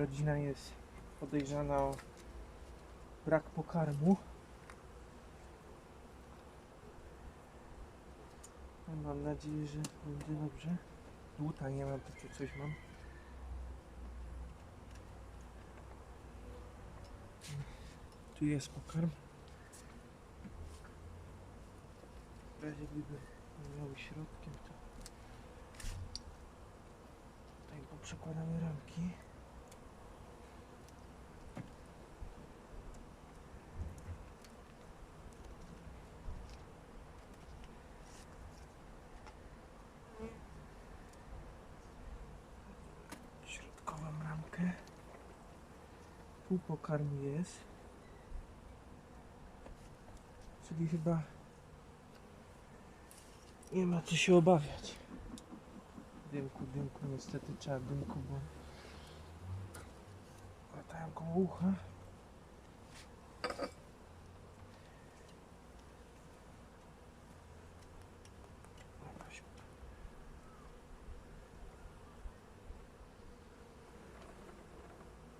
rodzina jest podejrzana o brak pokarmu. Mam nadzieję, że będzie dobrze. Dłuta nie mam, to tu coś mam. Tu jest pokarm. W razie gdyby miały środkiem, to tutaj poprzekładamy ramki. Środkową ramkę. Pół pokarmu jest. Czyli chyba nie ma co się obawiać. Dymku, dymku, niestety trzeba dymku, bo latają koło ucha.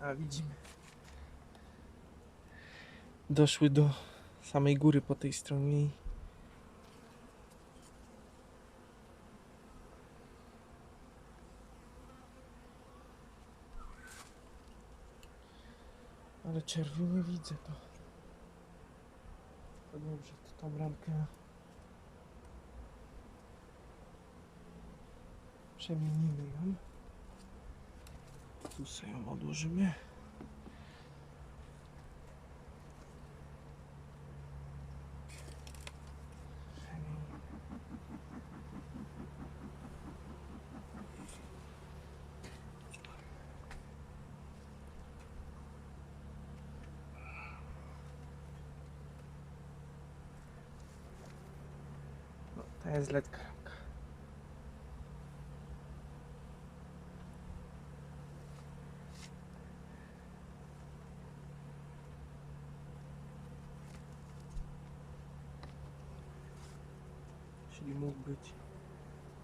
A widzimy. Doszły do samej góry po tej stronie Ale czerwiu nie widzę to. To dobrze, to tą ramkę przemienimy ją. Tu sobie ją odłożymy. Przemienimy. Letka ramka. Czyli mógł być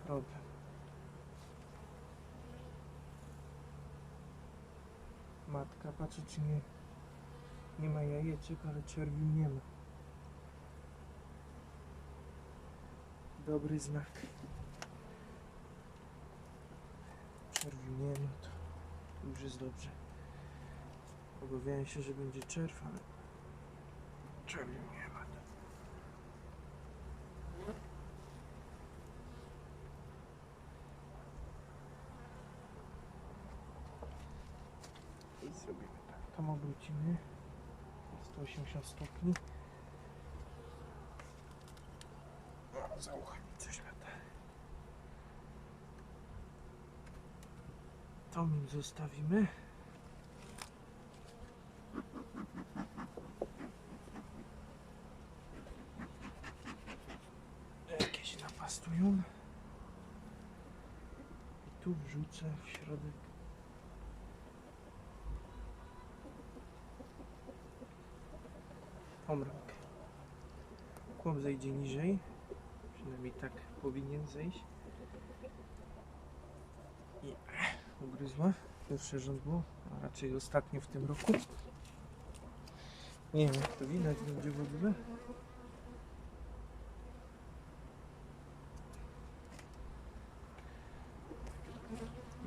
problem. Matka patrzy czy nie, nie ma jajeczek, ale czerwiu nie ma. Dobry znak. Czerwiu nie ma, to już jest dobrze. Obawiałem się, że będzie czerw, ale czerwiu nie ma. I zrobimy tak. Tam obrócimy na 180 stopni. O, za uchem mi coś lata. To mi zostawimy. Jakieś napastują. I tu wrzucę w środek. Ramkę. Kłop zejdzie niżej. Przynajmniej tak powinien zejść. I ugryzła. Pierwsze żądło, a raczej ostatnie w tym roku. Nie wiem, jak to widać będzie w ogóle.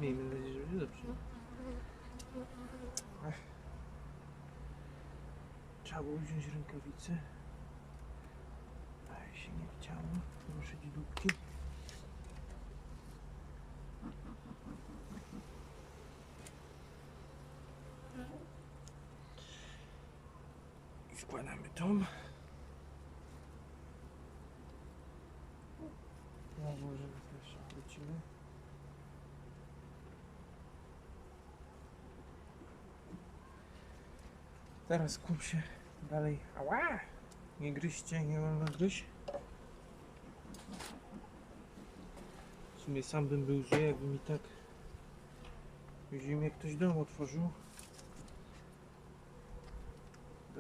Miejmy nadzieję, że będzie dobrze. Trzeba było wziąć rękawice. Ale się nie chciało. Ruszyć dupki. Wkładamy tą. Nałożymy też, wrócimy. Teraz kup się dalej. Ała! Nie gryźcie, nie wolno gryźć. W sumie sam bym był zły, jakby mi tak w zimie ktoś dom otworzył.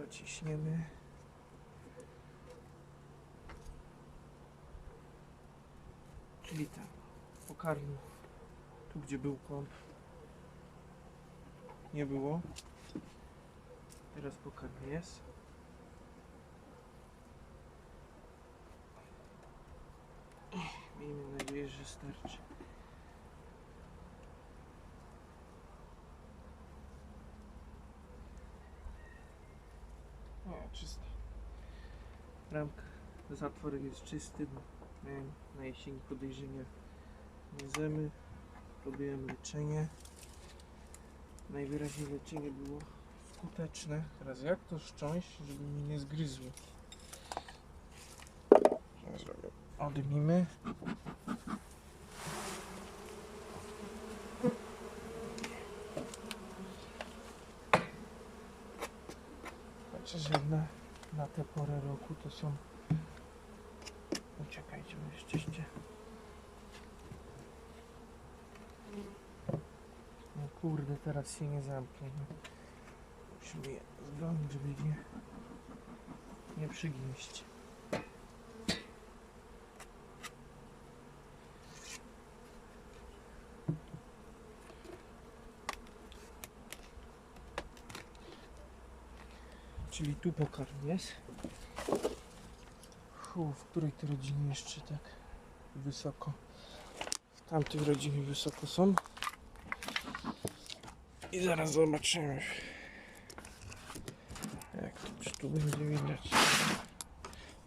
Dociśniemy. Czyli tam pokarmu. Tu gdzie był kąt. nie było. Teraz pokarm jest. Miejmy nadzieję, że starczy. Ramka, zatworek jest czysty, miałem na jesieni podejrzenia zemy. Robiłem leczenie. Najwyraźniej leczenie było skuteczne. Teraz jak to szcząść, żeby mi nie robię. Odmimy. Chociaż jedna na tę porę roku to są... Uciekajcie, bo jesteście... No kurde, teraz się nie zamknie. No. Musimy je zgonić, żeby nie, nie przygnieść. Czyli tu pokarm jest. Fu, w której te rodziny jeszcze tak wysoko? W tamtych rodziny wysoko są. I zaraz zobaczymy. Jak to, tu będzie widać?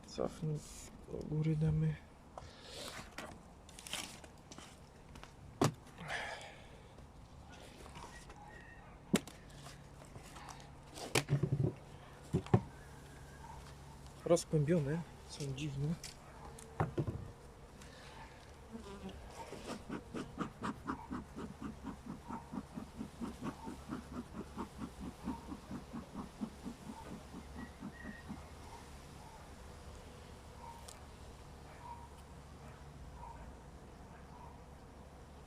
Cofnij do góry damy. Rozpębione, są dziwne.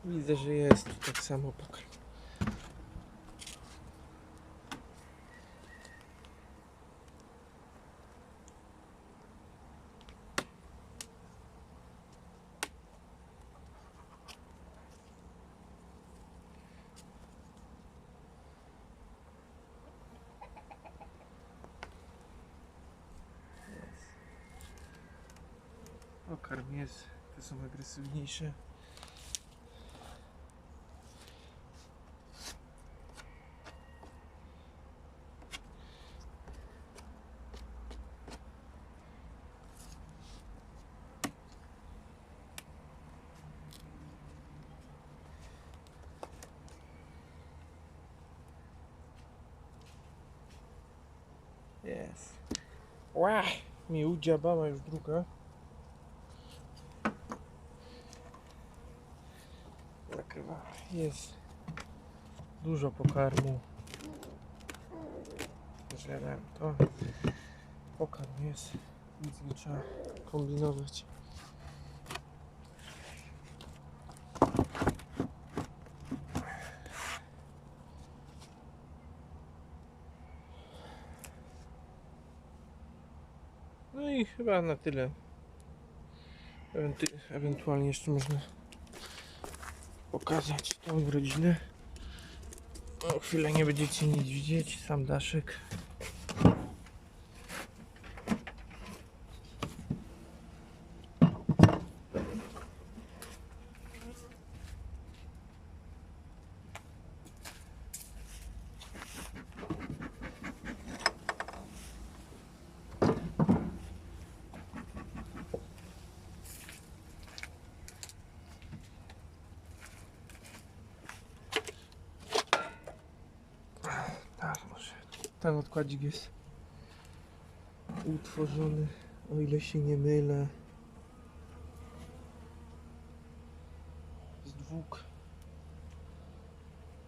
Widzę, że jest tak samo pokarm. Pokarm jest, te są agresywniejsze. Jest. Ła! Mi udziabała już druga. Jest. Dużo pokarmu. Źle dałem to. Pokarm jest. Nic nie trzeba kombinować. No i chyba na tyle. Ewenty ewentualnie jeszcze można pokazać tą rodzinę. O chwilę nie będziecie nic widzieć, sam daszek. Tak, może. Ten odkładzik jest utworzony, o ile się nie mylę, z dwóch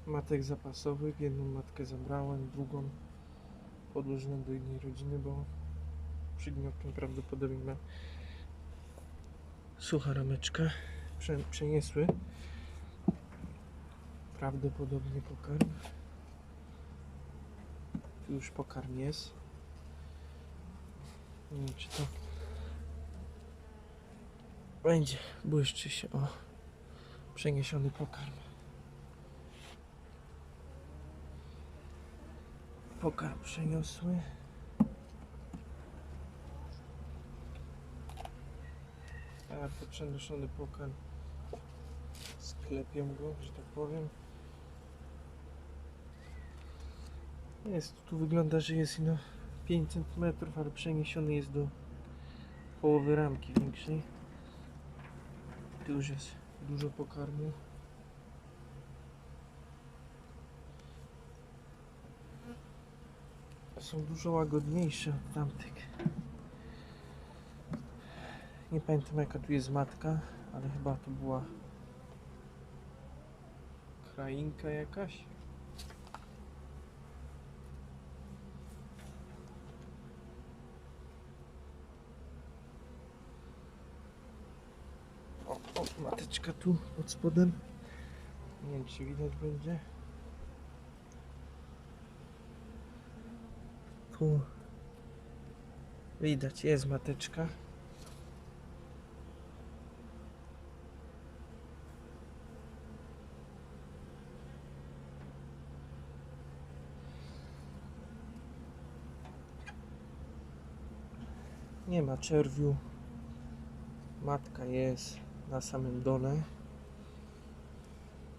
matek zapasowych. Jedną matkę zabrałem, drugą podłożyłem do innej rodziny, bo przygniotkiem prawdopodobnie ma sucha rameczka. Prze przeniesły prawdopodobnie pokarm. Tu już pokarm jest. Nie wiem, czy to będzie. Błyszczy się o przeniesiony pokarm. Pokarm przeniosły. A przenoszony pokarm. Sklepią go, że tak powiem. Jest, tu wygląda, że jest no 5 cm, ale przeniesiony jest do połowy ramki większej. Tu już jest dużo pokarmu. Są dużo łagodniejsze od tamtych. Nie pamiętam jaka tu jest matka, ale chyba to była krainka jakaś. O, o, mateczka tu pod spodem. Nie wiem czy widać będzie. Tu widać, jest mateczka. Nie ma czerwiu. Matka jest na samym dole.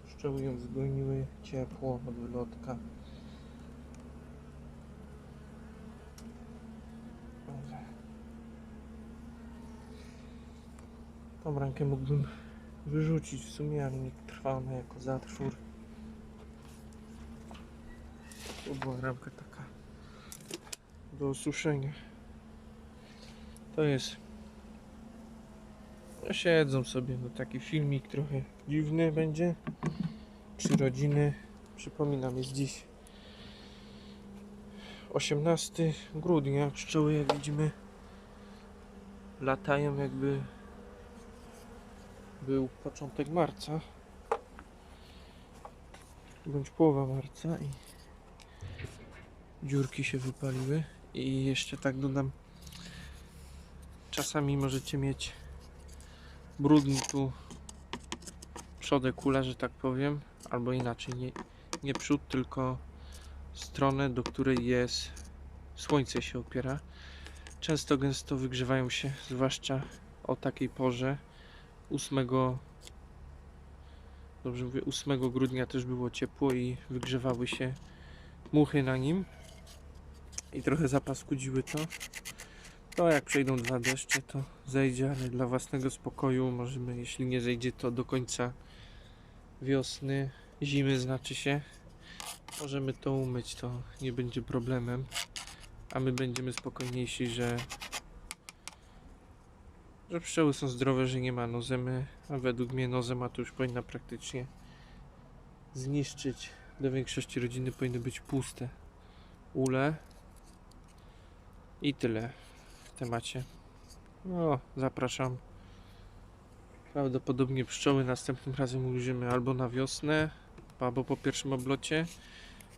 Pszczoły ją zgoniły, ciepło od wylotka. Tą ramkę mógłbym wyrzucić w sumie, ale nie trwa ona jako zatwór. Tu była ramka taka do osuszenia. To jest. No siedzą sobie, no taki filmik trochę dziwny będzie. Przyrodziny. Przypominam, jest dziś 18 grudnia. Pszczoły, jak widzimy, latają jakby był początek marca. Bądź połowa marca i dziurki się wypaliły. I jeszcze tak dodam, czasami możecie mieć brudny tu przodek kula, że tak powiem, albo inaczej, nie, nie przód, tylko stronę, do której jest słońce się opiera. Często gęsto wygrzewają się, zwłaszcza o takiej porze 8 dobrze mówię, 8 grudnia też było ciepło i wygrzewały się muchy na nim i trochę zapaskudziły to. To jak przejdą dwa deszcze, to zejdzie, ale dla własnego spokoju. Możemy, jeśli nie zejdzie, to do końca wiosny, zimy znaczy się, możemy to umyć, to nie będzie problemem, a my będziemy spokojniejsi, że że pszczoły są zdrowe, że nie ma nozemy, a według mnie nozema to już powinna praktycznie zniszczyć. Do większości rodziny powinny być puste ule. I tyle temacie. No, zapraszam. Prawdopodobnie pszczoły następnym razem ujrzymy albo na wiosnę, albo po pierwszym oblocie,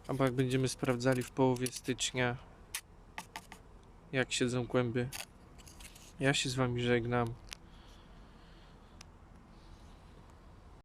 albo jak będziemy sprawdzali w połowie stycznia, jak siedzą kłęby. Ja się z Wami żegnam.